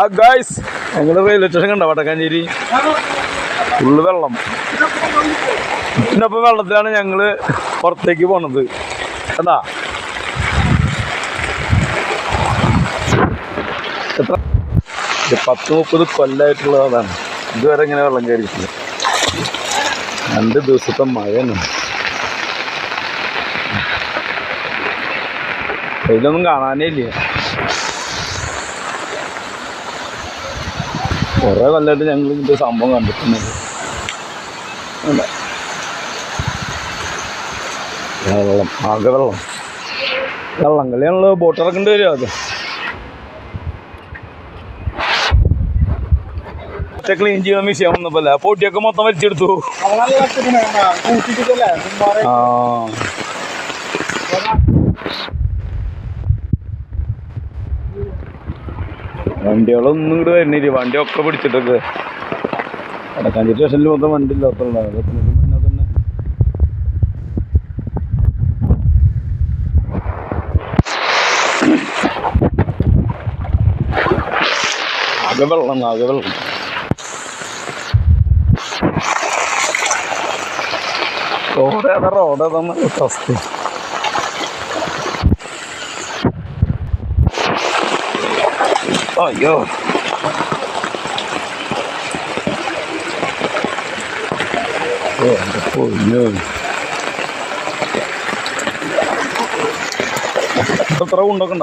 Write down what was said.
ആ ഗായ്സ് ഞങ്ങൾ railway station കണ്ട? വടക്കാഞ്ചേരി. ഫുള്ള് വെള്ളം. പിന്നെ ഇപ്പൊ വെള്ളത്തിലാണ് ഞങ്ങൾ പുറത്തേക്ക് പോണത്. കണ്ടാ? എത്ര? പത്ത് മുപ്പത് കൊല്ലായിട്ടുള്ളതാണ് ഇതുവരെ ഇങ്ങനെ വെള്ളം കയറിയിട്ടില്ല. രണ്ട് ദിവസത്തെ മഴയാണ്. ഇതിലൊന്നും കാണാനേ ഇല്ല. കുറെ കൊല്ലമായിട്ട് ഞങ്ങൾ ഇതിന്റെ സംഭവം കണ്ടിട്ടുണ്ട്. അല്ല. വെള്ളം. ആകെ വെള്ളം. വെള്ളം. കളിയാണല്ലോ ബോട്ട് ഇറക്കേണ്ടി വരും അത്? ക്ലീൻ ചെയ്യാൻ വിഷയം ആ പൊട്ടിയൊക്കെ മൊത്തം വലിച്ചെടുത്തു. ആ. വണ്ടികളൊന്നും ഇങ്ങോട്ട് വരുന്നില്ല. വണ്ടിയൊക്കെ പിടിച്ചിട്ടൊക്കെ വടക്കാഞ്ചേരി സ്റ്റേഷനിൽ മൊത്തം വണ്ടി ആകെ വെള്ളം ആകെ വെള്ളം. റോഡ് ഏതാ റോഡ് അവസ്ഥ Oh yo. Oh, the poor young. Kita terawih untuk